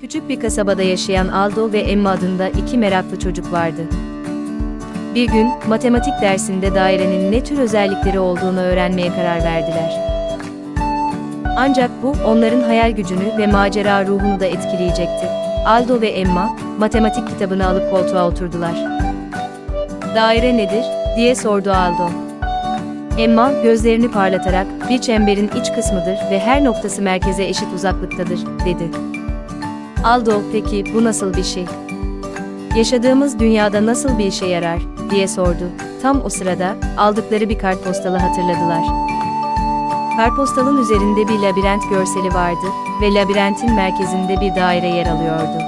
Küçük bir kasabada yaşayan Aldo ve Emma adında iki meraklı çocuk vardı. Bir gün, matematik dersinde dairenin ne tür özellikleri olduğunu öğrenmeye karar verdiler. Ancak bu, onların hayal gücünü ve macera ruhunu da etkileyecekti. Aldo ve Emma, matematik kitabını alıp koltuğa oturdular. Daire nedir, diye sordu Aldo. Emma, gözlerini parlatarak, bir çemberin iç kısmıdır ve her noktası merkeze eşit uzaklıktadır, dedi. Aldo, peki bu nasıl bir şey? Yaşadığımız dünyada nasıl bir işe yarar, diye sordu. Tam o sırada, aldıkları bir kartpostalı hatırladılar. Kartpostalın üzerinde bir labirent görseli vardı ve labirentin merkezinde bir daire yer alıyordu.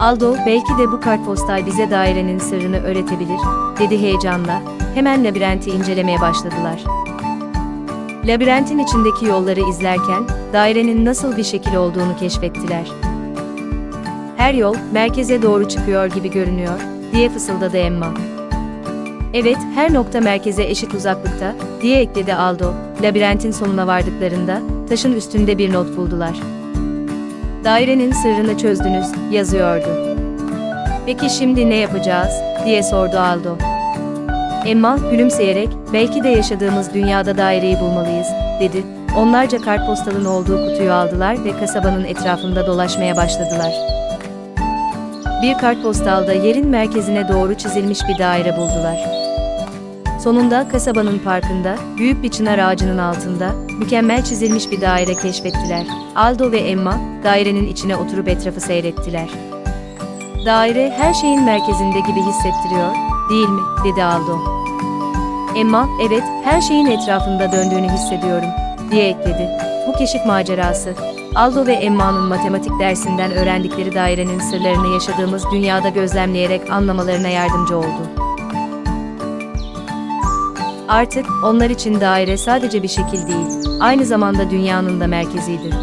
Aldo, belki de bu kartpostal bize dairenin sırrını öğretebilir, dedi heyecanla. Hemen labirenti incelemeye başladılar. Labirentin içindeki yolları izlerken, dairenin nasıl bir şekil olduğunu keşfettiler. Her yol, merkeze doğru çıkıyor gibi görünüyor, diye fısıldadı Emma. Evet, her nokta merkeze eşit uzaklıkta, diye ekledi Aldo. Labirentin sonuna vardıklarında, taşın üstünde bir not buldular. Dairenin sırrını çözdünüz, yazıyordu. Peki şimdi ne yapacağız, diye sordu Aldo. Emma, gülümseyerek, belki de yaşadığımız dünyada daireyi bulmalıyız, dedi. Onlarca kartpostalın olduğu kutuyu aldılar ve kasabanın etrafında dolaşmaya başladılar. Bir kartpostalda yerin merkezine doğru çizilmiş bir daire buldular. Sonunda kasabanın parkında, büyük bir çınar ağacının altında, mükemmel çizilmiş bir daire keşfettiler. Aldo ve Emma, dairenin içine oturup etrafı seyrettiler. Daire her şeyin merkezinde gibi hissettiriyor, değil mi? dedi Aldo. Emma, evet, her şeyin etrafında döndüğünü hissediyorum, diye ekledi. Bu keşif macerası, Aldo ve Emma'nın matematik dersinden öğrendikleri dairenin sırlarını yaşadığımız dünyada gözlemleyerek anlamalarına yardımcı oldu. Artık onlar için daire sadece bir şekil değil, aynı zamanda dünyanın da merkezidir.